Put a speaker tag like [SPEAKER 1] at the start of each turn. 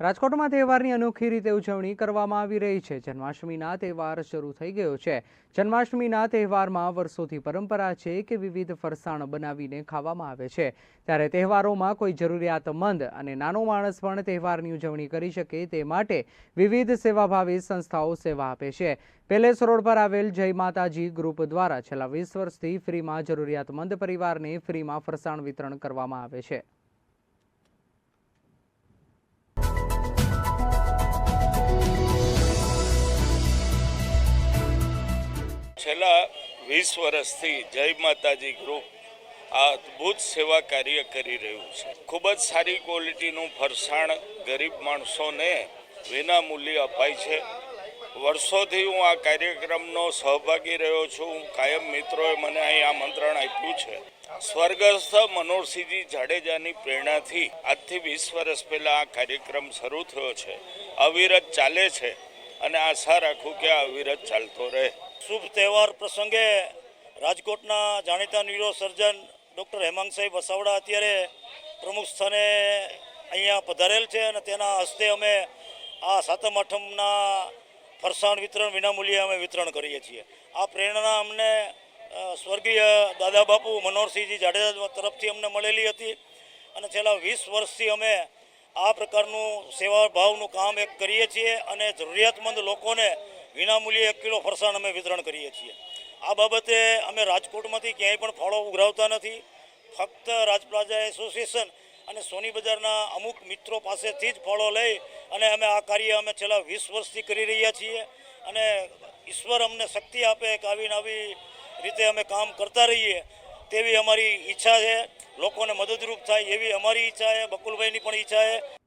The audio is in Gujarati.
[SPEAKER 1] રાજકોટમાં તહેવારની અનોખી રીતે ઉજવણી કરવામાં આવી રહી છે. જન્માષ્ટમીના તહેવાર શરૂ થઈ ગયો છે. જન્માષ્ટમીના તહેવારમાં વર્ષોથી પરંપરા છે કે વિવિધ ફરસાણ બનાવીને ખાવામાં આવે છે. ત્યારે તહેવારોમાં કોઈ જરૂરિયાતમંદ અને નાનો માણસ પણ તહેવારની ઉજવણી કરી શકે તે માટે વિવિધ સેવાભાવી સંસ્થાઓ સેવા આપે છે. પેલેસ રોડ પર આવેલ જય માતાજી ગ્રુપ દ્વારા છેલ્લા વીસ વર્ષથી ફ્રીમાં જરૂરિયાતમંદ પરિવારને ફ્રીમાં ફરસાણ વિતરણ કરવામાં આવે છે.
[SPEAKER 2] છેલ્લા વીસ વર્ષથી જય માતાજી ગ્રુપ આ અદ્ભુત સેવા કાર્ય કરી રહ્યું છે. ખૂબ જ સારી ક્વોલિટીનું ફરસાણ ગરીબ માણસોને વિના મૂલ્યે અપાય છે. વર્ષોથી હું આ કાર્યક્રમનો સહભાગી રહ્યો છું. કાયમ મિત્રોએ મને અહીં આમંત્રણ આપ્યું છે. સ્વર્ગસ્થ મનોહરસિંહજી જાડેજાની પ્રેરણાથી આજથી વીસ વર્ષ પહેલાં આ કાર્યક્રમ શરૂ થયો છે. અવિરત ચાલે છે. અને આશા રાખું કે આ અવિરત ચાલતો રહે.
[SPEAKER 3] શુભ તહેવાર પ્રસંગે રાજકોટના જાણીતા neuro surgeon doctor Hemangsai Vasavada અત્યારે પ્રમુખ સ્થાને અહીંયા પધારેલ છે અને તેના હસ્તે અમે આ સાતમ આઠમના ફરસાણ વિતરણ વિનામૂલ્યે અમે વિતરણ કરીએ છીએ. આ પ્રેરણા અમને સ્વર્ગીય દાદા બાપુ મનોહરસિંહજી જાડેજા તરફથી અમને મળેલી હતી અને છેલ્લા વીસ વર્ષથી અમે આ પ્રકારનું સેવાભાવનું કામ એક કરીએ છીએ અને જરૂરિયાતમંદ લોકોને વિનામૂલ્યે એક કિલો ફરસાણ અમે વિતરણ કરીએ છીએ. આ બાબતે અમે રાજકોટમાંથી ક્યાંય પણ ફાળો ઉઘરાવતા નથી. ફક્ત રાજપ્લાઝા એસોસિએશન અને સોની બજારના અમુક મિત્રો પાસેથી જ ફાળો લઈ અને અમે આ કાર્ય અમે છેલ્લા વીસ વર્ષથી કરી રહ્યા છીએ અને ઈશ્વર અમને શક્તિ આપે કે આવીને આવી રીતે અમે કામ કરતા રહીએ તેવી અમારી ઈચ્છા છે. લોકોને મદદરૂપ થાય એવી અમારી ઈચ્છા છે બકુલભાઈની પણ ઈચ્છા છે.